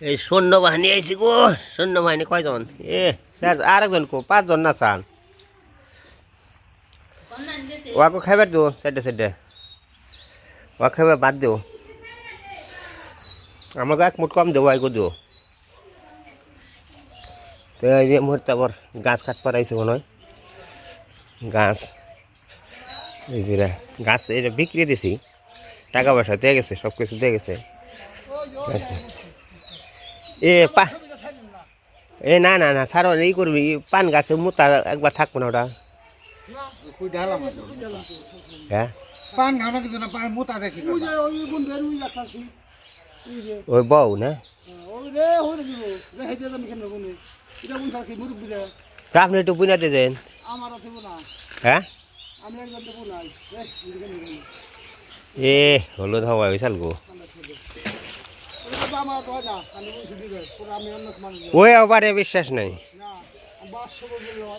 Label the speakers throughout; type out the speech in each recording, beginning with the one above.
Speaker 1: এই সৈন্যবাহিনী আইছি গো, সৈন্যবাহিনী কয়জন? এ, স্যার আর একজন কো, পাঁচজন না চান ওয়াকে খাইবার দিও, সাইডে সাইডে। ওয়া খাইবার বাদ দিও। আমাকে এক মুঠ কম দেবো আইগো দিও। তো এই যে মুহূর্তে আবার গাছ কাট পারাইছে মনে হয়। গাছ, এই যে গাছ এটা বিক্রি দিছি। টাকা পয়সা দিয়ে গেছে সব কিছু দিয়ে গেছে। এ পা এ না না না সার এই করবি পান গাছে মুতা একবার থাকব না ওটা। হ্যাঁ
Speaker 2: পান ঘানা কিছু না পান মোতা দেখি
Speaker 3: ওই ওই ওই
Speaker 1: ওই বউ না?
Speaker 3: ওই ওই
Speaker 1: আপনি একটু বুঝাতে দেন হ্যাঁ এ হাওয়া বিশাল গো
Speaker 3: ওটা আমার তো হয় না আমি বলছি দিবে পুরো আমি অন্য মানুষ
Speaker 1: ওই আবারে বিশ্বাস নাই।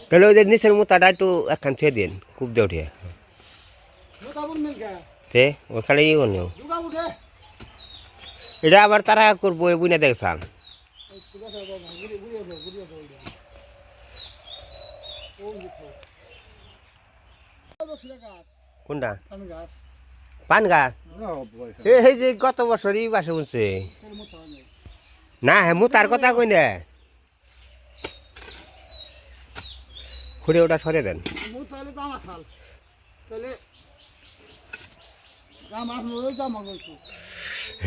Speaker 1: তাহলে যে নিচের মুতাটা একটু একখান ছেড়ে দিন খুব দিয়ে উঠে তে ওখানে করলেও
Speaker 3: দুগা
Speaker 1: এটা আবার তারা করব এই বুঝে দেখছান কোনটা? পান গাছ। এ, এই যে গত বছরই বাসে উঠছে
Speaker 3: না
Speaker 1: না হ্যাঁ মু তার কথা কই না। খুঁড়ে ওটা সরে দেন।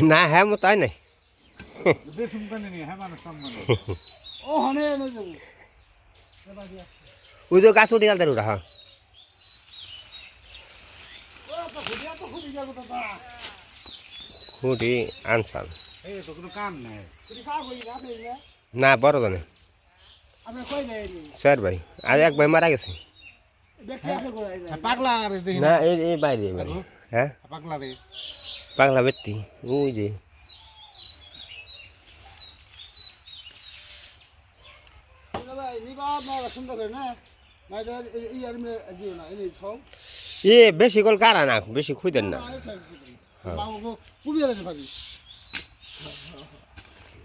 Speaker 1: না হ্যাঁ মু তাই নাই। ওই যে গাছ উঠে গেল তার ওটা হ্যাঁ। খুঁটি আনসাল।
Speaker 3: হয়ে না
Speaker 1: বড় জানে। স্যার ভাই আজ এক ভাই মারা গেছে।
Speaker 2: দেখি
Speaker 1: না। এই বাইরে হ্যাঁ?
Speaker 2: পাগলা রে।
Speaker 1: পাগলা ব্যক্তি ওই যে।
Speaker 3: আর
Speaker 1: এ বেশি কল কারা না বেশি খুঁজেন না
Speaker 3: বাবু কুবিয়ে দেন ভাবি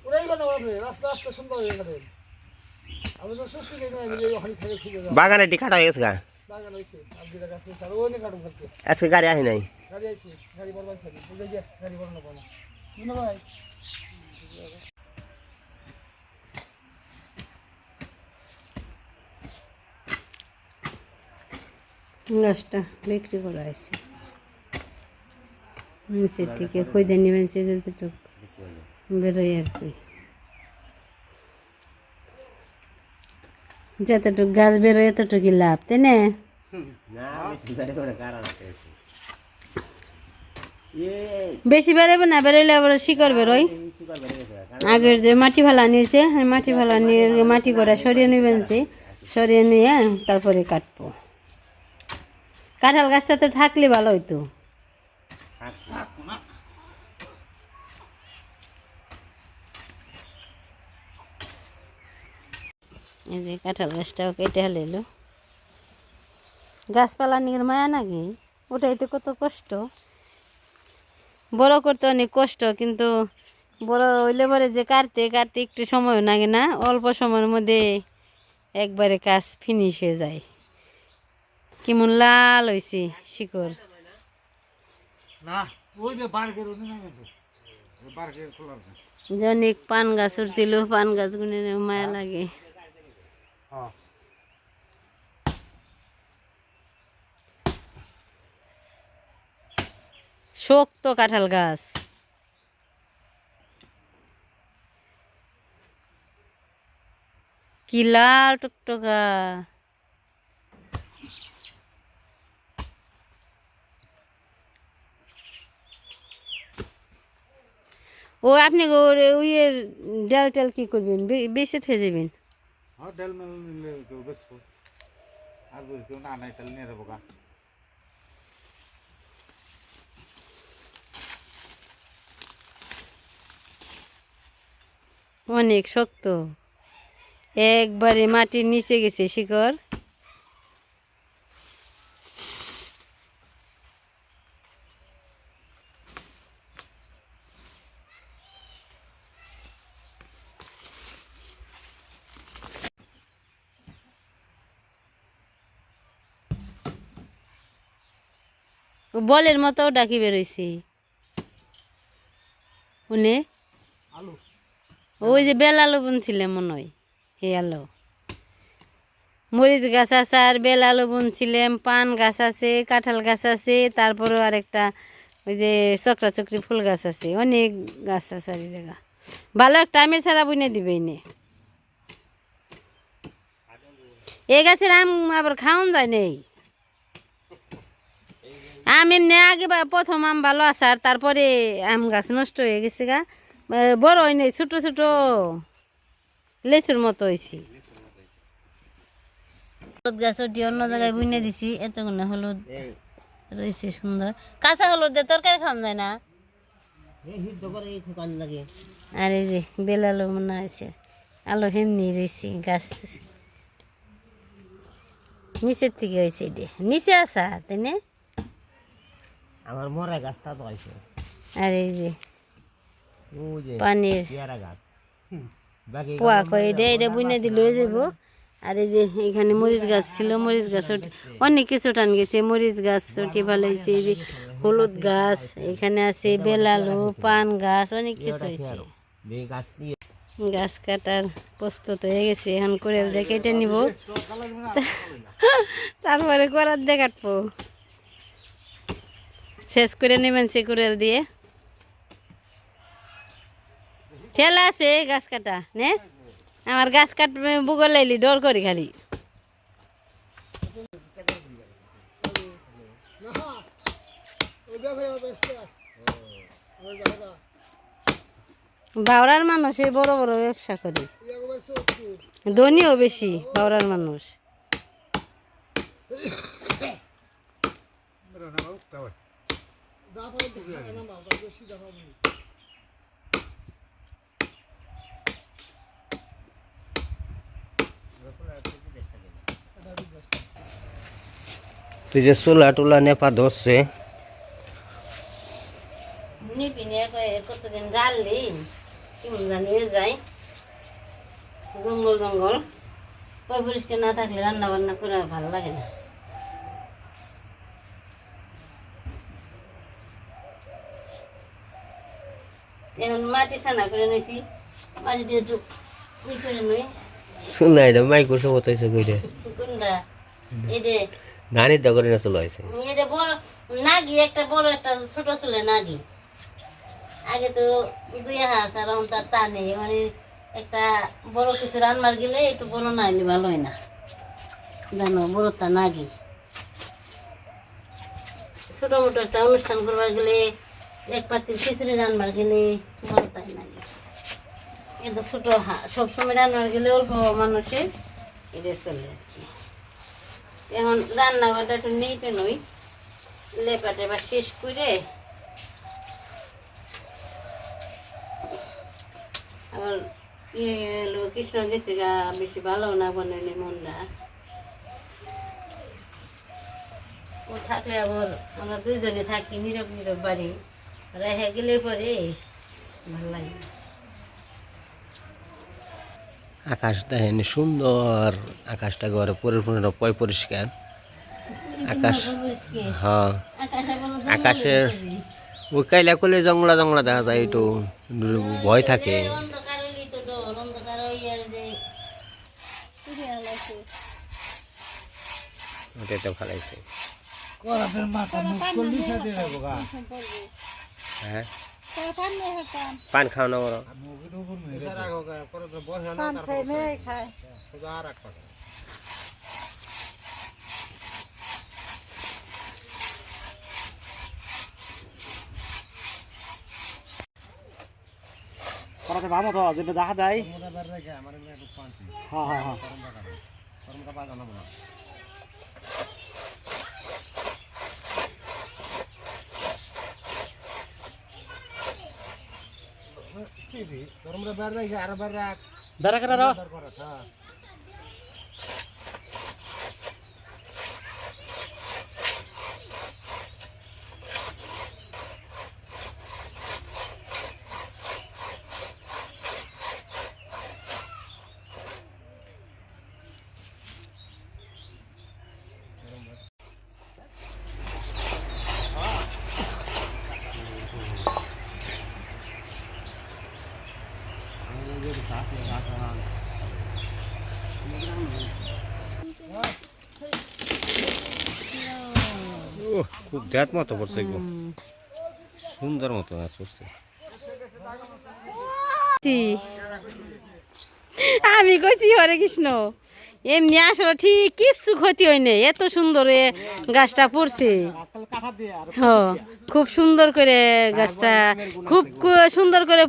Speaker 3: ওরাই কোন হবে রাস্তা রাস্তা সুন্দর হয়ে গেছে আমি তো সত্যি দেখি না এই ওখানে থেকে খুঁজে যাও
Speaker 1: বাগানে টি কাটা হয়ে গেছে গা
Speaker 3: বাগান হইছে আপনি কাছে স্যার ওনে কাটুন করতে
Speaker 1: আজকে গাড়ি আসে নাই
Speaker 3: গাড়ি আইছে গাড়ি বরবাদ ছিল বুঝে গিয়ে গাড়ি বরানো পাবো শুনো ভাই
Speaker 4: গাছটা বিক্রি করা হয়েছে নিচের থেকে খুঁজে নেবেন সে যতটুকু বেরোয় আর কি। যতটুকু গাছ বেরোয় এতটুকু লাভ তাই না? বেশি বেরোবে না বেরোলে আবার শিকড় বেরোয়। আগের যে মাটি ফালা নিয়েছে মাটি ফালা নিয়ে মাটি করে সরিয়ে নেবেন সে সরিয়ে নিয়ে তারপরে কাটবো। কাঁঠাল গাছটা তো থাকলে ভালো হইতো। এই যে কাঁঠাল গাছটাও কেটে হালেলো গাছপালা নিয়ে মায়া নাকি? ওটাই তো কত কষ্ট। বড় করতে অনেক কষ্ট কিন্তু বড় হইলে পরে যে কাটতে কাটতে একটু সময় লাগে না অল্প সময়ের মধ্যে একবারে কাজ ফিনিশ হয়ে যায়। কেমন লাল হয়েছে শিকড়।
Speaker 2: যে
Speaker 4: জনিক পান গাছ উঠছিল পান গাছ গুনে মায়া লাগে। শক্ত কাঁঠাল গাছ। কি লাল টুকটকা। ও আপনি ওর উইয়ের ডাল টাল কি করবেন? বেঁচে থেকে যাবেন
Speaker 2: ডাল মেল নিলে কেউ আর কেউ না নাই তাহলে নিয়ে
Speaker 4: অনেক শক্ত। একবারে মাটির নিচে গেছে শিকড়। বলের মতো ডাকি বেরোইছে। উনি? ওই যে বেলা লবণ ছিল মনে হয়। হে আলো। মরিচ গাছ আছে আর বেলা লবণ ছিলাম পান গাছ আছে কাঁঠাল গাছ আছে তারপরেও আরেকটা ওই যে চকরা চকরি ফুল গাছ আছে অনেক গাছ আছে আর এই জায়গা। ভালো একটা আমের ছাড়া বুনে দিবে এনে। এই গাছের আম আবার খাওয়ান যায় নেই? আম এমনি আগে প্রথম আম ভালো আছে, আর তারপরে আম গাছ নষ্ট হয়ে গেছে গা। বড় হয় নাই, ছোট ছোট লেচুর মতো হয়েছে হলুদ গাছ ওটি অন্য জায়গায় বুনে দিছি এতগুলো হলুদ রয়েছে সুন্দর। কাঁচা হলুদ দিয়ে তরকারি খাওয়া যায় না? আর এই যে বেলালো মনে আছে আলো হেমনি রয়েছে গাছ। নিচের থেকে হয়েছে এটি। নিচে আসা তাই না?
Speaker 1: আমার মরা গাছটা তো আছে
Speaker 4: আর এই যে পানির পোয়া কয় এটা এটা বুনে দিলে হয়ে যাব আর এই যে এখানে মরিচ গাছ ছিল মরিচ গাছ অনেক কিছু টান গেছে মরিচ গাছ ভালো হয়েছে এই যে হলুদ গাছ এখানে আছে বেলালো পান গাছ অনেক কিছু হয়েছে।
Speaker 1: গাছ
Speaker 4: কাটার প্রস্তুত হয়ে গেছে এখন করে দিয়ে কেটে নিব। তারপরে করার দিয়ে কাটবো। শেষ করে নেবেন সে কুড়েল দিয়ে ঠেলা আছে গাছ কাটা নে আমার গাছ কাটবে বুগল লাইলি ডর করি খালি বাউরার মানুষ বড় বড় ব্যবসা করে ধনীও বেশি বাউরার মানুষ
Speaker 2: হয়
Speaker 3: যা পারে দেখা নেই
Speaker 1: তুই যে চুলা টুলা নেপা ধরছে।
Speaker 4: কতদিন জ্বাললি কেমন জানি যায় জঙ্গল। জঙ্গল পরিষ্কার না থাকলে রান্না বান্না করে ভালো লাগে না। এখন মাটি ছানা করে নিয়েছি মাটি দিয়ে ই করে নই।
Speaker 1: চুলা এটা মাইকো সব হতাইছে কইরে
Speaker 4: কোনটা? এটা
Speaker 1: ধানের দা না চুলা হয়েছে
Speaker 4: এটা বড় নাগি একটা বড় একটা ছোট চুলে নাগি। আগে তো দুই হাত আর এখন তার তা নেই। মানে একটা বড় কিছু রান্নার গেলে একটু বড় না হলে ভালো হয় না। জানো বড় তা নাগি। ছোট মোটো একটা অনুষ্ঠান করবার গেলে এক পাতিল খিচুড়ি রান্নার গেলে বড় তাই নাগি কিন্তু ছোট সবসময় রান্নার গেলে অল্প মানুষের এটা চলে আর কি। এখন রান্নাঘরটা একটু নেই তো নই লেপা টেপা শেষ করে আবার ইয়ে হলো কৃষ্ণ গেছে গা, বেশি ভালো না বানাইলে মনটা। ও থাকলে আবার আমরা দুইজনে থাকি, নীরব নীরব বাড়ি। রেখে গেলে পরে। ভালো লাগে।
Speaker 1: আকাশ দেখেন সুন্দর। আকাশটা ঘরে পরিপূর্ণ পয় পরিষ্কার? আকাশ। হ্যাঁ।
Speaker 4: আকাশে বলো
Speaker 1: আকাশের-। ওই কাইলা করলে জংলা জংলা দেখা যায় একটু ভয় থাকে।
Speaker 4: তো সিরিয়াল আছে
Speaker 2: দিয়ে
Speaker 1: হ্যাঁ পান খাও না বড়
Speaker 5: করাতে ভালো তো যেটা দেখা যায়
Speaker 2: আমার একটু পাঁচি
Speaker 5: হ্যাঁ হ্যাঁ হ্যাঁ।
Speaker 2: গরমটা পা জানাব না
Speaker 1: খুব দেখ মতো পড়ছে একদম সুন্দর মতো পড়ছে
Speaker 4: জি। আমি কইছি, হরে কৃষ্ণ। এমনি আসলে ঠিক কিচ্ছু ক্ষতি হয়নি এত সুন্দর গাছটা পড়ছে। খুব সুন্দর করে গাছটা, খুব সুন্দর করে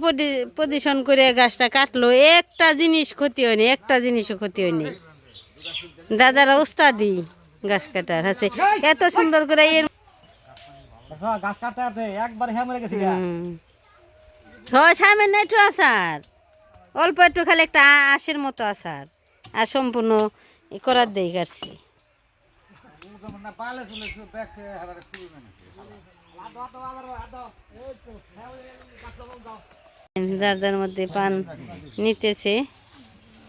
Speaker 4: পজিশন করে গাছটা কাটলো। একটা জিনিস ক্ষতি হয়নি, একটা জিনিসও ক্ষতি হয়নি। দাদারা উস্তাদি গাছ কাটার আছে। এত সুন্দর করে এর
Speaker 5: গাছ কাটতে কাটতে একবার হ্যাঁ মরে গেছি গা।
Speaker 4: হুম। সামনে একটু আসার। অল্প একটু খালি একটা আশের মতো আসার। আর সম্পূর্ণ করার দেই কাটছি। যার যার মধ্যে পান নিতেছে।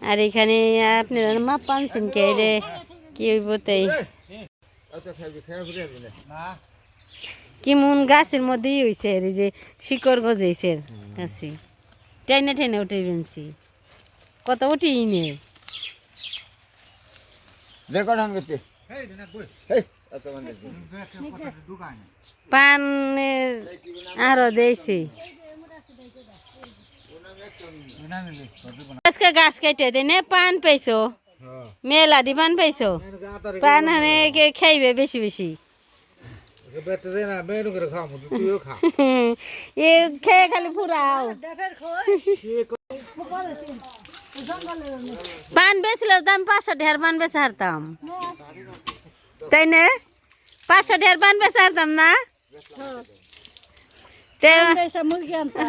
Speaker 4: আর এখানে আপনারা মা পানছেন কে রে? কি হইব তাই? কেমন গাছের মধ্যেই হয়েছে আর এই যে শিকড় গজাইছে গাছে টেনে টেনে উঠে বেনছি কত উঠি নে।
Speaker 2: এই না।
Speaker 4: পানের আরও দিয়েছি আজকে গাছ কেটে দেয় নে পান পাইছো।
Speaker 2: হ্যাঁ।
Speaker 4: মেলাডি পান পাইছো। পান খাইবে বেশি বেশি। এ খেয়ে খালি ফুরাও। পান বেচলে দাম পাঁচশো ঢের পান বেচে হারতাম। তাই না? পাঁচশো ঢের পান বেচে হারতাম না? তে-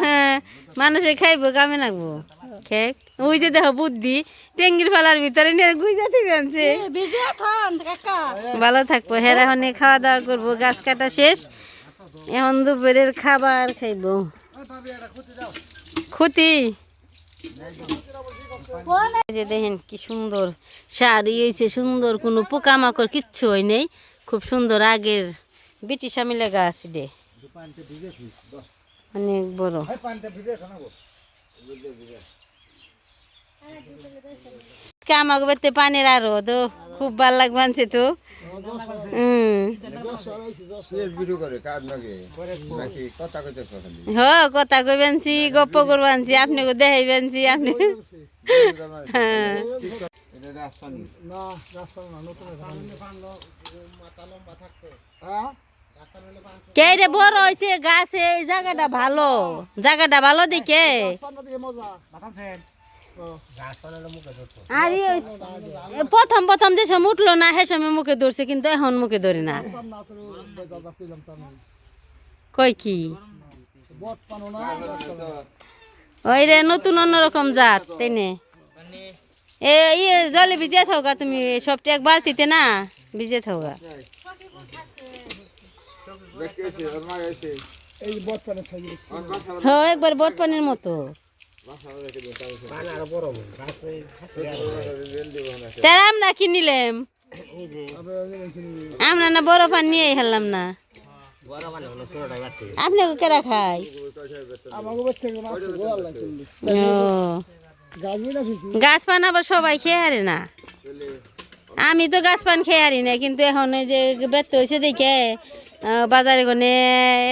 Speaker 4: হ্যাঁ মানুষে খাইবো কামে লাগবো। খেক। ওই যে দেখো বুদ্ধি টেঙ্গির ফালার ভিতরে নিয়ে গুইজা থেকে আনছে ভালো থাকব হের এখন খাওয়া দাওয়া করব গাছ কাটা শেষ। এখন দুপুরের খাবার খাইবো। ক্ষতি যে দেখেন কি সুন্দর শাড়ি হয়েছে সুন্দর কোনো পোকামাকড় কিচ্ছু হয় নেই। খুব সুন্দর আগের ব্রিটিশ আমিলে গাছ ডে অনেক বড়। আমাকে বেতে পানির আরও তো খুব ভালো লাগবানছে তো। হ কথা কইবেনছি গপ্প করবানছি আপনি দেখাইবেনছি আপনি। হ্যাঁ।
Speaker 3: এটা রাস্তানি
Speaker 4: কে রে বড় হয়েছে গাছে এই জায়গাটা ভালো। জায়গাটা ভালো দেখে। আর প্রথম প্রথম যে সময় উঠল না, সে সময় মুখে ধরছে, কিন্তু এখন মুখে ধরে না। কই কি? ওই রে, নতুন অন্যরকম জাত, তাই নে? এ ইয়ে জলে ভিজে থাকা তুমি, সবটা এক বালতিতে না? ভিজে থাকা
Speaker 2: এই বটপানে ছাই
Speaker 4: একবার বট পানির মতো তারা আমরা কিনিলাম আমরা না বড় পান নিয়ে হেললাম না। আপনি কেরা খাই
Speaker 3: গাছ
Speaker 4: পান আবার সবাই খেয়ে হারে না। আমি তো গাছ পান খেয়ে হারি না কিন্তু এখন এই যে ব্যস্ত হয়েছে দেখে বাজারে গনে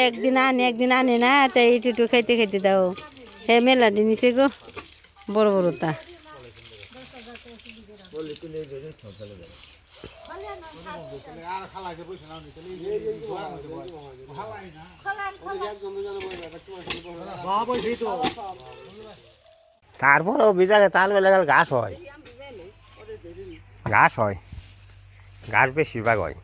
Speaker 4: একদিন আনে একদিন আনে না, তাই একটু খাইতে খাইতে দাও। হে মেলা নিছে গো, বড় বড়টা
Speaker 5: বাবা বলছি তো
Speaker 1: তাল বেলা গেলে, ঘাস হয়। ঘাস হয়। ঘাস বেশিরভাগ হয়।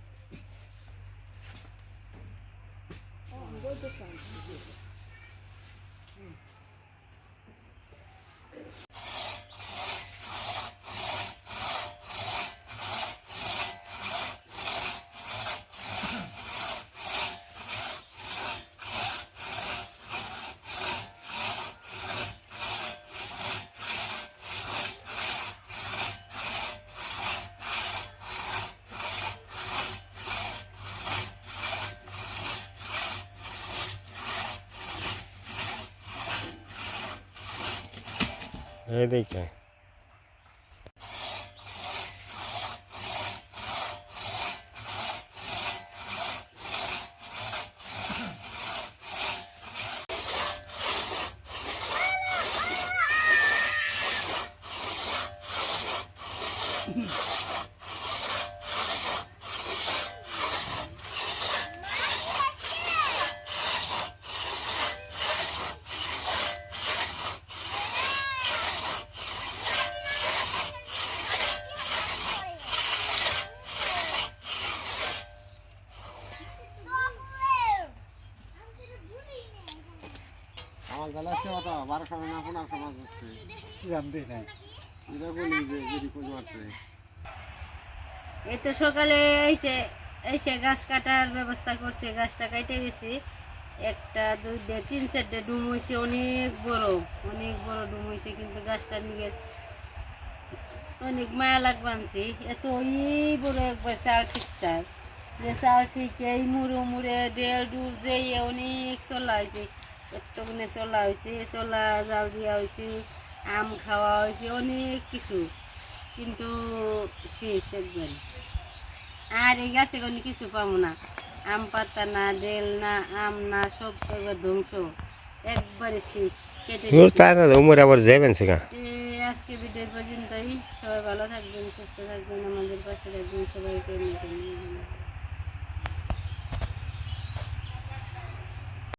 Speaker 1: এই দেখে
Speaker 4: এই তো সকালে এসে এসে গাছ কাটার ব্যবস্থা করছে, গাছটা কাটে গেছি। একটা, দুইটা, তিন চারটে ডুম হয়েছে অনেক বড় অনেক বড় ডুম হয়েছে কিন্তু গাছটা নিয়ে অনেক মায়া লাগবে আনছি। এত এই বড় একবার চাল ঠিক চাই যে চাল ঠিক এই মুড়ো মুড়ে, ডেল ডুল যে অনেক চলা হয়েছে চলা হয়েছে চলা জাল দিয়া হয়েছে আম খাওয়া হয়েছে অনেক কিছু। কিন্তু শেষ একবার আর এই গাছে কোনো কিছু পাবো না। আম পাতা না ডেল না আম না সব একবার ধ্বংস। একবারে শেষ কেটে
Speaker 1: আবার যাবেন সেখানে।
Speaker 4: আজকে ভিডিও পর্যন্তই। সবাই ভালো থাকবেন সুস্থ থাকবেন আমাদের পাশে থাকবেন সবাইকে